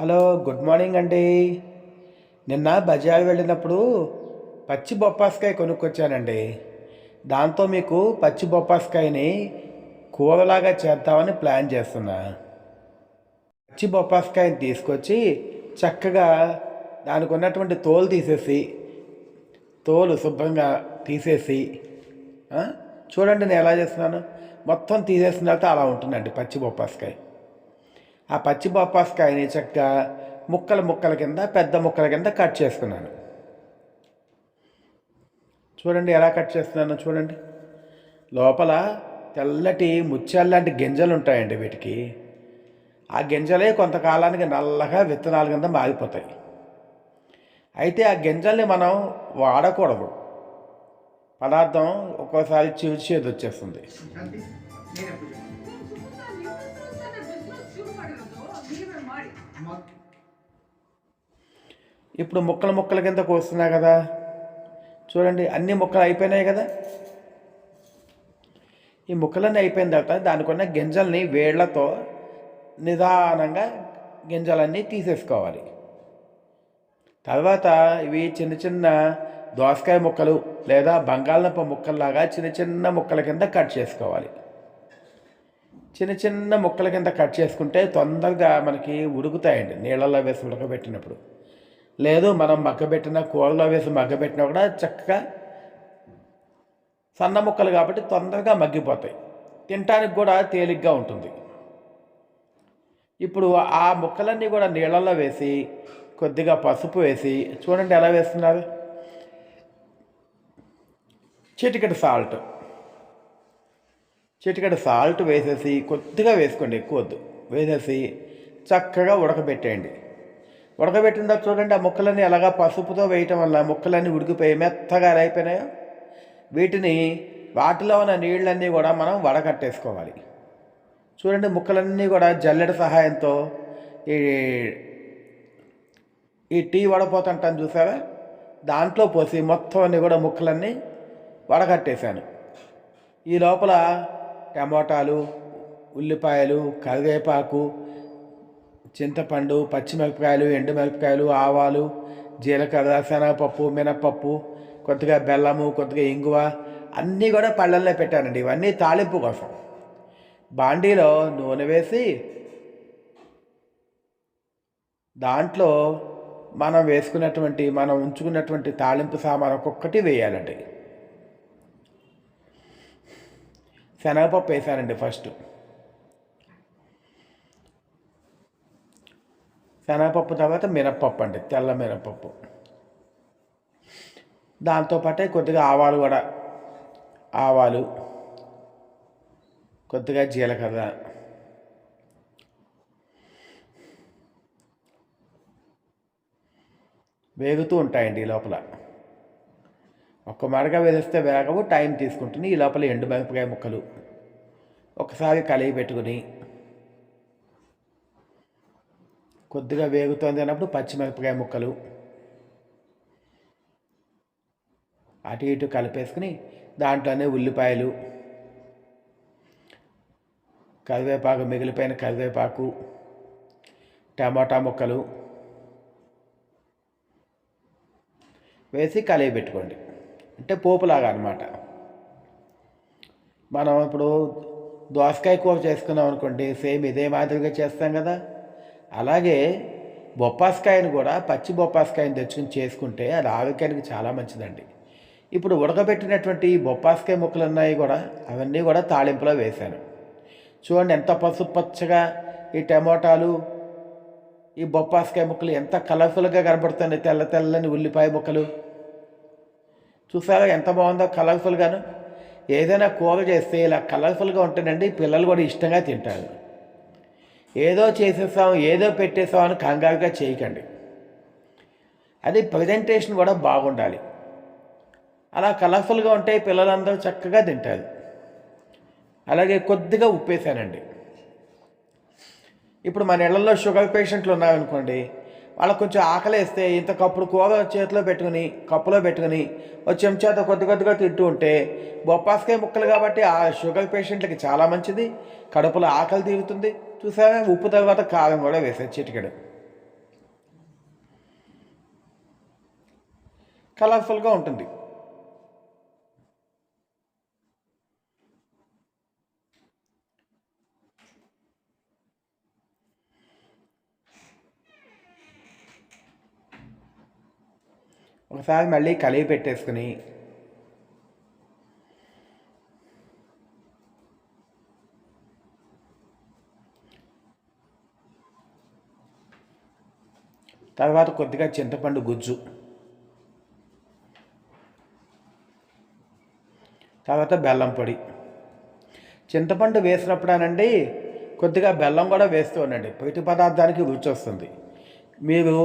Hello good morning అండి. నిన్న బజార్ వెళ్ళినప్పుడు పచ్చి బొప్పాస్కాయ కొనుక్కొచ్చానండి. దాంతో మీకు పచ్చి బొప్పాస్కాయని కూరలాగా చేద్దామని ప్లాన్ చేస్తున్నా. పచ్చి బొప్పాస్కాయని తీసుకొచ్చి చక్కగా దానికి ఉన్నటువంటి తోలు తీసేసి తోలు శుభ్రంగా తీసేసి చూడండి నేను ఎలా చేస్తున్నాను. మొత్తం తీసేసిన తర్వాత అలా ఉంటుందండి పచ్చి బొప్పాస్కాయ. ఆ పచ్చి బొప్పాస్కాయని చక్కగా ముక్కల ముక్కల కింద పెద్ద ముక్కల కింద కట్ చేసుకున్నాను. చూడండి ఎలా కట్ చేస్తున్నాను చూడండి. లోపల తెల్లటి ముత్యాలు లాంటి గింజలు ఉంటాయండి వీటికి. ఆ గింజలే కొంతకాలానికి నల్లగా విత్తనాల కింద మారిపోతాయి అయితే ఆ గింజల్ని మనం వాడకూడదు. పదార్థం ఒక్కోసారి చివిచేది వచ్చేస్తుంది. ఇప్పుడు ముక్కలు ముక్కల కింద కోస్తున్నా కదా. చూడండి అన్ని ముక్కలు అయిపోయినాయి కదా. ఈ ముక్కలన్నీ అయిపోయిన తర్వాత దానికున్న గింజల్ని వేళ్ళతో నిదానంగా గింజలన్నీ తీసేసుకోవాలి. తర్వాత ఇవి చిన్న చిన్న దోసకాయ ముక్కలు లేదా బంగాళదుంప ముక్కల్లాగా చిన్న చిన్న ముక్కల కింద కట్ చేసుకోవాలి. చిన్న చిన్న ముక్కల కింద కట్ చేసుకుంటే తొందరగా మనకి ఉడుకుతాయండి. నీళ్ళల్లో వేసి ఉడకబెట్టినప్పుడు. లేదు మనం మగ్గబెట్టిన కూరలో వేసి మగ్గబెట్టినా కూడా చక్కగా సన్న ముక్కలు కాబట్టి తొందరగా మగ్గిపోతాయి. తినటానికి కూడా తేలిగ్గా ఉంటుంది. ఇప్పుడు ఆ ముక్కలన్నీ కూడా నీళ్ళల్లో వేసి కొద్దిగా పసుపు వేసి చూడండి ఎలా వేస్తున్నారు. చిటికెడు సాల్ట్. చిటికడ సాల్ట్ వేసేసి కొద్దిగా వేసుకోండి ఎక్కువ వద్దు వేసేసి చక్కగా ఉడకబెట్టేయండి. ఉడకబెట్టిన తర్వాత చూడండి ఆ ముక్కలన్నీ అలాగా పసుపుతో వేయటం వల్ల ముక్కలన్నీ ఉడికిపోయి మెత్తగా అయిపోయినాయో వీటిని వాటిలో ఉన్న నీళ్ళన్నీ కూడా మనం వడకట్టేసుకోవాలి చూడండి ముక్కలన్నీ కూడా జల్లెడ సహాయంతో ఈ ఈ టీ వడపోతుంటాను చూసావా? దాంట్లో పోసి మొత్తం అన్ని కూడా ముక్కలన్నీ వడకట్టేశాను ఈ లోపల టమోటాలు ఉల్లిపాయలు కరివేపాకు చింతపండు పచ్చిమిరపకాయలు ఎండుమిరపకాయలు ఆవాలు జీలకర్ర శనగపప్పు మినపప్పు కొద్దిగా బెల్లము కొద్దిగా ఇంగువ అన్నీ కూడా పళ్ళల్లో పెట్టానండి. ఇవన్నీ తాలింపు కోసం. బాండీలో నూనె వేసి దాంట్లో మనం వేసుకున్నటువంటి మనం ఉంచుకున్నటువంటి తాలింపు సామాన్ ఒక్కొక్కటి వేయాలండి. శనగపప్పు వేసానండి ఫస్ట్ శనగపప్పు తర్వాత మినప్పప్పు అండి తెల్ల మినప్పప్పు. దాంతోపాటే కొద్దిగా ఆవాలు కూడా ఆవాలు కొద్దిగా జీలకర్ర. వేగుతూ ఉంటాయండి ఈ లోపల. ఒక్క మరగా వేస్తే వేగవు టైం తీసుకుంటుంది. ఈ లోపల ఎండు మిరపకాయ ముక్కలు. ఒకసారి కలిగి పెట్టుకుని కొద్దిగా వేగుతోంది అన్నప్పుడు పచ్చిమిరపకాయ ముక్కలు అటు ఇటు కలిపేసుకుని దాంట్లోనే ఉల్లిపాయలు కరివేపాకు మిగిలిపోయిన కరివేపాకు టమాటా ముక్కలు వేసి కలిగి పెట్టుకోండి. అంటే పోపులాగా అనమాట మనం ఇప్పుడు దోసకాయ కూర చేసుకున్నాం అనుకోండి సేమ్ ఇదే మాదిరిగా చేస్తాం కదా. అలాగే బొప్పాస్కాయను కూడా పచ్చి బొప్పాస్కాయని తెచ్చుకుని చేసుకుంటే అది ఆరోగ్యానికి చాలా మంచిదండి. ఇప్పుడు ఉడకబెట్టినటువంటి ఈ బొప్పాస్కాయ ముక్కలు ఉన్నాయి కూడా అవన్నీ కూడా తాళింపులో వేశాను. చూడండి ఎంత పసుపు పచ్చగా ఈ టమోటాలు ఈ బొప్పాస్కాయ ముక్కలు ఎంత కలర్ఫుల్గా కనబడుతున్నాయి తెల్ల తెల్లని ఉల్లిపాయ ముక్కలు. చూసారా ఎంత బాగుందో కలర్ఫుల్గాను ఏదైనా కూర చేస్తే ఇలా కలర్ఫుల్గా ఉంటేనండి పిల్లలు కూడా ఇష్టంగా తింటారు. ఏదో చేసేసాం ఏదో పెట్టేసాం అని కంగారుగా చేయకండి. అది ప్రజెంటేషన్ కూడా బాగుండాలి. అలా కలర్ఫుల్గా ఉంటే పిల్లలందరూ చక్కగా తింటారు. అలాగే కొద్దిగా ఉప్పేసానండి. ఇప్పుడు మన ఇళ్ళలో షుగర్ పేషెంట్లు ఉన్నారనుకోండి వాళ్ళకు కొంచెం ఆకలేస్తే ఇంత కప్పుడు కూర చేతిలో పెట్టుకుని కప్పులో పెట్టుకుని ఒక చెంచాతో కొద్ది కొద్దిగా తింటూ ఉంటే బొప్పాసుకాయ ముక్కలు కాబట్టి ఆ షుగర్ పేషెంట్లకి చాలా మంచిది. కడుపులో ఆకలి తీరుతుంది. చూసారా ఉప్పు తర్వాత కారం కూడా వేసే చిటికెడు. కలర్ఫుల్గా ఉంటుంది. ఒకసారి మళ్ళీ కలిగి పెట్టేసుకుని తర్వాత కొద్దిగా చింతపండు గుజ్జు. తర్వాత బెల్లం పొడి. చింతపండు వేసినప్పుడేనండి కొద్దిగా బెల్లం కూడా వేస్తూ ఉండండి. ప్రతి పదార్థానికి రుచి వస్తుంది. మీరు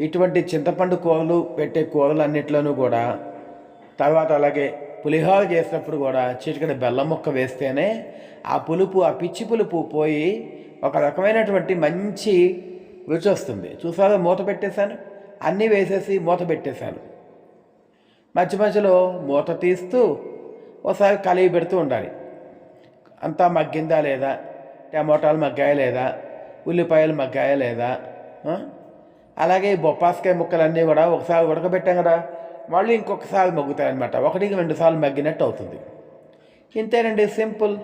ఇటువంటి చింతపండు కూరలు పెట్టే కూరలు అన్నిట్లోనూ కూడా తర్వాత అలాగే పులిహోర చేసినప్పుడు కూడా చిటికడ బెల్లం ముక్క వేస్తేనే ఆ పులుపు ఆ పిచ్చి పులుపు పోయి ఒక రకమైనటువంటి మంచి రుచి వస్తుంది. చూసారా? మూత పెట్టేశాను. అన్నీ వేసేసి మూత పెట్టేశాను. మధ్య మధ్యలో మూత తీస్తూ ఒకసారి కలిగి పెడుతూ ఉండాలి. అంతా మగ్గిందా లేదా? టమోటాలు మగ్గాయా లేదా? ఉల్లిపాయలు మగ్గాయా లేదా? అలాగే ఈ బొప్పాసకాయ ముక్కలన్నీ కూడా ఒకసారి ఉడకబెట్టాం కదా మళ్ళీ ఇంకొకసారి మగ్గుతాయనమాట ఒకటికి రెండు సార్లు మగ్గినట్టు అవుతుంది. ఇంతేనండి సింపుల్.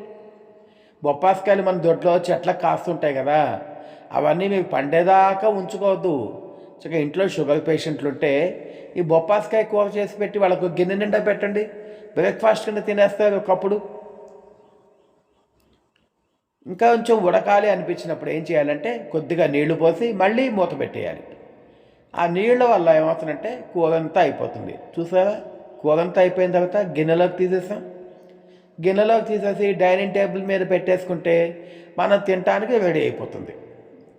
బొప్పాసకాయలు మన దొడ్లో చెట్లకు కాస్తుంటాయి కదా అవన్నీ మీకు పండేదాకా ఉంచుకోవద్దు. చక్కగా ఇంట్లో షుగర్ పేషెంట్లు ఉంటే ఈ బొప్పాసకాయ కూర చేసి పెట్టి వాళ్ళకు గిన్నె నిండా పెట్టండి. బ్రేక్ఫాస్ట్ కింద తినేస్తారు ఒకప్పుడు. ఇంకా కొంచెం ఉడకాలి అనిపించినప్పుడు ఏం చేయాలంటే కొద్దిగా నీళ్ళు పోసి మళ్ళీ మూత పెట్టేయాలి. ఆ నీళ్ళ వల్ల ఏమవుతుందంటే కూరంతా అయిపోతుంది. చూసారా? కూరంతా అయిపోయిన తర్వాత గిన్నెలోకి తీసేసాం. గిన్నెలోకి తీసేసి డైనింగ్ టేబుల్ మీద పెట్టేసుకుంటే మనం తినటానికి రెడీ అయిపోతుంది.